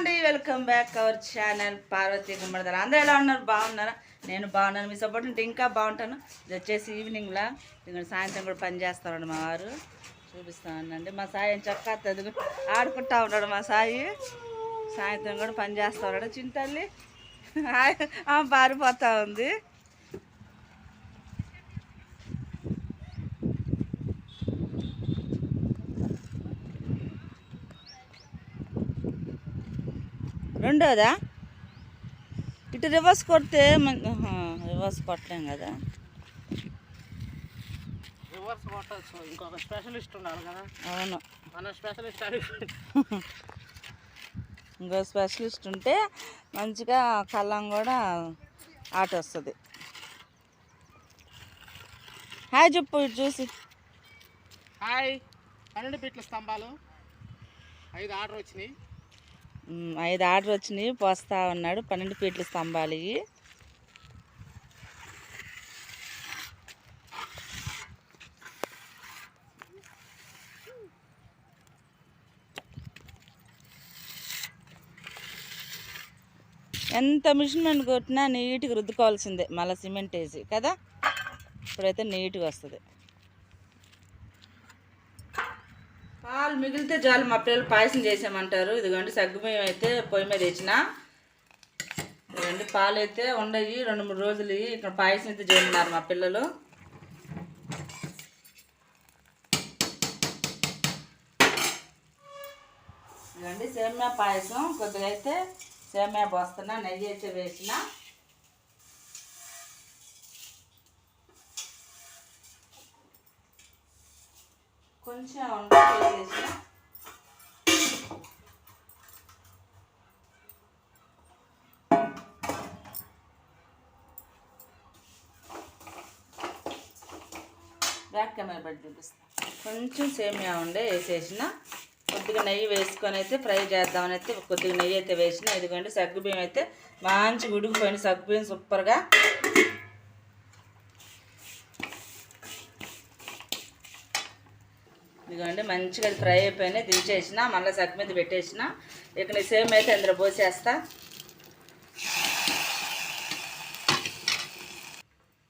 అండి welcome back our channel Parvathi Gummadidala. అందరూ ఎలా ఉన్నారు? బాగున్నారా? నేను బాగున్నాను. మీ సపోర్ట్ ఉంటే ఇంకా బాగుంటాను. ఇది వచ్చేసి ఈవినింగ్లా ఇక్కడ సాయంత్రం కూడా పని చేస్తామండి మా వారు. చూపిస్తానండి. మా సాయి ఏం చక్క తెదుగు ఆడుకుంటా ఉన్నాడు మా సాయి. సాయంత్రం కూడా పని చేస్తా ఉన్నాడు. చింతల్లి పారిపోతూ పారిపోతా ఉంది. రెండోదా? ఇటు రివర్స్ కొడితే రివర్స్ కొట్టలేం కదా. రివర్స్ కొట్టచ్చు. ఇంకొక స్పెషలిస్ట్ ఉండాలి కదా. అవును. మన స్పెషలిస్ట్ ఇంకో స్పెషలిస్ట్ ఉంటే మంచిగా కళ్ళం కూడా ఆట వస్తుంది. హాయ్ చెప్పు ఇటు చూసి. హాయ్ పన్నెండు ఫీట్ల స్తంభాలు. ఐదు ఆర్డర్ వచ్చినాయి. ఐదు ఆర్డర్ వచ్చినాయి. పోస్తా ఉన్నాడు. పన్నెండు ఫీట్ల స్తంభాలు ఇవి. ఎంత మిషన్ మీద కొట్టినా నీట్గా రుద్దుకోవాల్సిందే. మళ్ళీ సిమెంట్ వేసి కదా? ఇప్పుడైతే నీట్గా వస్తుంది. పాలు మిగిలితే చాలు మా పిల్లలు పాయసం చేసామంటారు ఇదిగోండి సగ్గుబియ్యం అయితే పొయ్యి మీద వేసిన. ఇదిగోండి పాలు అయితే ఉండయి రెండు మూడు రోజులు ఇక్కడ పాయసం అయితే చేయమన్నారు మా పిల్లలు. ఇదిగోండి సేమ్యా పాయసం. కొద్దిగా అయితే సేమ్యా పోస్తున్నా నెయ్యి అయితే వేసిన. కొంచెం వేసేసిన బ్యాక్ కెమెరా పెట్టి చూపిస్తాను కొంచెం సేమియా ఉండే వేసేసిన. కొద్దిగా నెయ్యి వేసుకొని అయితే ఫ్రై చేద్దామని అయితే కొద్దిగా నెయ్యి అయితే వేసిన. ఇదిగోండి సగ్గుబియ్యం అయితే మంచి ఉడికిపోయిన సగ్గుబియ్యం సూపర్గా ఇదిగోండి మంచిగా అది ఫ్రై అయిపోయినాయి దించేసిన మళ్ళీ సగ్గు మీద పెట్టేసిన. ఇక్కడ సేమ్ అయితే అందులో పోసేస్తా.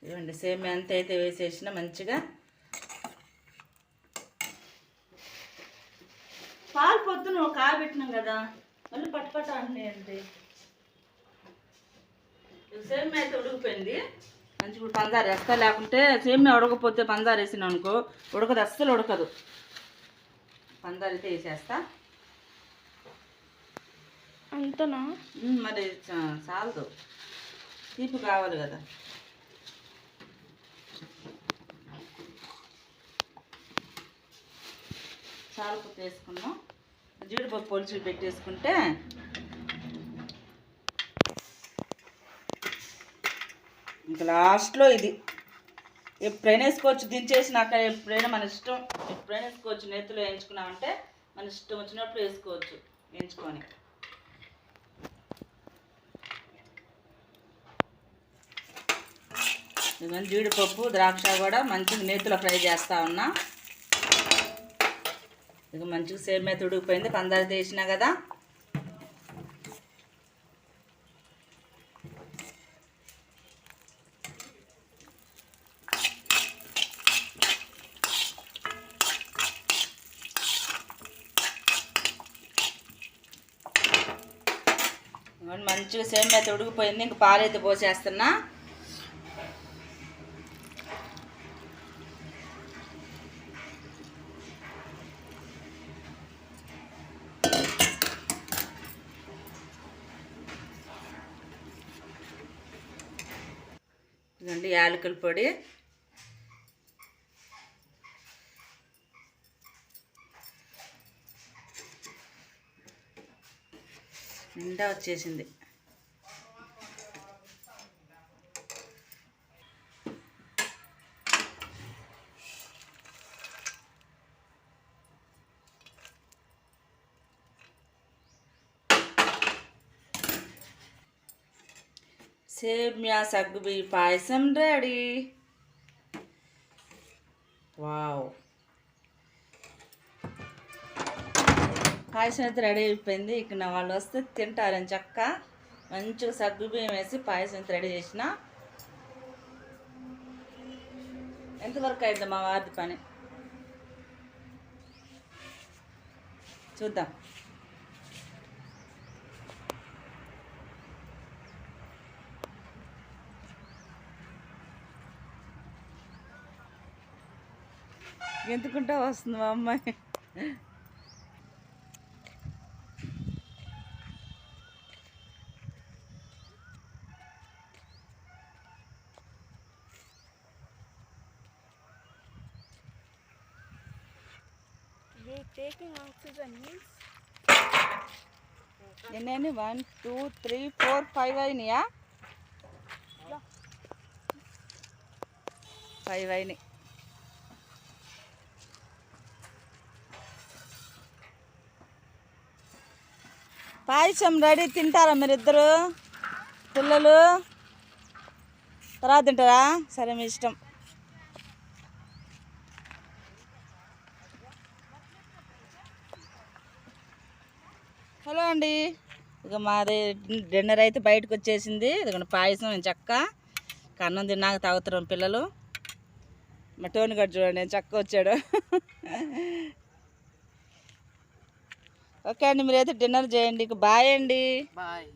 ఇదిగోండి సేమ్ ఎంత అయితే వేసేసిన మంచిగా. పాలు పొద్దున కాబెట్టినాం కదా మళ్ళీ పట్టుపట్ట అంటున్నాయండి సేమ్ అయితే ఉడికిపోయింది. మంచిగా పందారు వేస్తా లేకుంటే సేమ్ ఉడకపోతే పందారు వేసిన అనుకో ఉడకదు అస్సలు ఉడకదు. పందారు అయితే వేసేస్తా అంతనా? మరి చా- చాలదు. తీపి కావాలి కదా. చాలపు వేసుకున్నాం జీడిపప్పు పొలుచులు పెట్టేసుకుంటే ఇంకా లాస్ట్లో ఇది. ఎప్పుడైనా వేసుకోవచ్చు దించేసినాక ఎప్పుడైనా మన ఇష్టం ఎప్పుడైనా వేసుకోవచ్చు నేతిలో వేయించుకున్నామంటే మన ఇష్టం వచ్చినప్పుడు వేసుకోవచ్చు వేయించుకొని. ఇవన్నీ జీడిపప్పు ద్రాక్ష కూడా మంచిగా నేతిలో ఫ్రై చేస్తా ఉన్నా. ఇక మంచిగా సేమ్ మీద ఉడికిపోయింది తీసినా కదా. మంచిగా సేమ్ అయితే ఉడికిపోయింది ఇంక పాలైతే పోసేస్తున్నా. ఇదండి యాలకుల పొడి. నిండా వచ్చేసింది. సేమ్యా సగ్గుబి పాయసం రెడీ. వావ్. పాయసం అయితే రెడీ అయిపోయింది. ఇక నా వాళ్ళు వస్తే తింటారని చక్క. మంచిగా సగ్గు బియ్యం వేసి పాయసం అయితే రెడీ చేసిన. ఎంతవరకు అయింది మా వారి పని? చూద్దాం. ఎందుకుంటా వస్తుంది మా అమ్మాయి? టేకింగ్ ఆక్సిజన్ మీన్స్ ఎన్ని one two three four five అయినాయా? ఫైవ్ అయినాయి. పాయసం రెడీ తింటారా మీరిద్దరు? పిల్లలు? తర్వాత తింటారా? సరే మీ ఇష్టం. హలో అండి. ఇక మాది డిన్నర్ అయితే బయటకు వచ్చేసింది. ఇదిగోండి పాయసం చక్క? కన్నం తిన్నాక తాగుతున్నాం పిల్లలు. మా టోన్ గడు చూడండి చక్క వచ్చాడు. ఓకే అండి మీరైతే డిన్నర్ చేయండి. ఇక బాయ్ అండి. బాయ్.